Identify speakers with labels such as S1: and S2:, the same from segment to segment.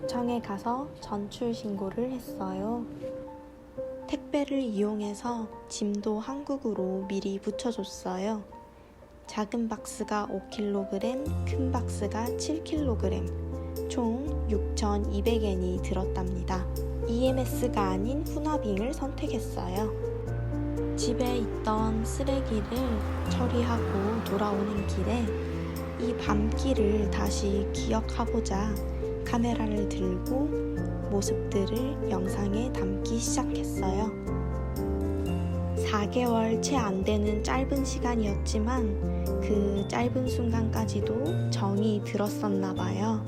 S1: 구청에 가서 전출 신고를 했어요. 택배를 이용해서 짐도 한국으로 미리 붙여줬어요. 작은 박스가 5kg, 큰 박스가 7kg, 총 6,200엔이 들었답니다. EMS가 아닌 후나빙을 선택했어요. 집에 있던 쓰레기를 처리하고 돌아오는 길에 이 밤길을 다시 기억하고자 카메라를 들고 모습들을 영상에 담기 시작했어요. 4개월 채 안 되는 짧은 시간이었지만 그 짧은 순간까지도 정이 들었었나 봐요.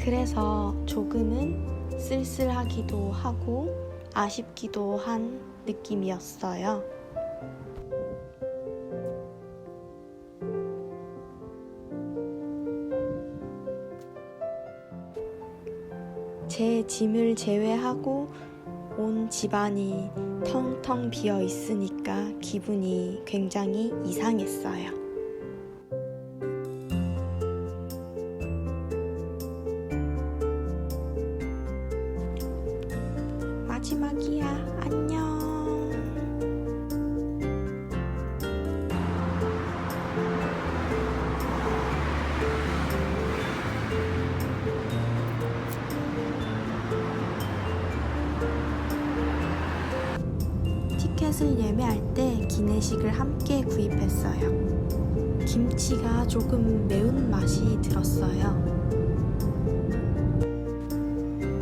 S1: 그래서 조금은 쓸쓸하기도 하고 아쉽기도 한 느낌이었어요. 제 짐을 제외하고 온 집안이 텅텅 비어 있으니까 기분이 굉장히 이상했어요. 마지막이야. 안녕. 티켓을 예매할 때 기내식을 함께 구입했어요. 김치가 조금 매운 맛이 들었어요.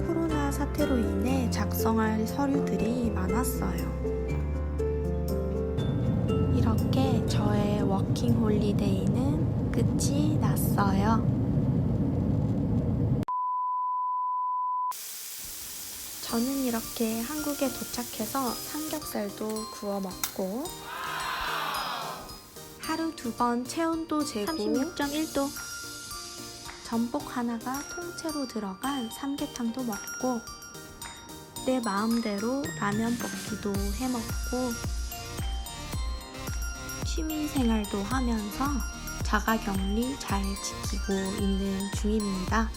S1: 코로나 사태로 인해 작성할 서류들이 많았어요. 이렇게 저의 워킹 홀리데이는 끝이 났어요. 저는 이렇게 한국에 도착해서 삼겹살도 구워 먹고 하루 두 번 체온도 재고 36.1도 전복 하나가 통째로 들어간 삼계탕도 먹고 내 마음대로 라면 볶기도 해 먹고 취미 생활도 하면서 자가 격리 잘 지키고 있는 중입니다.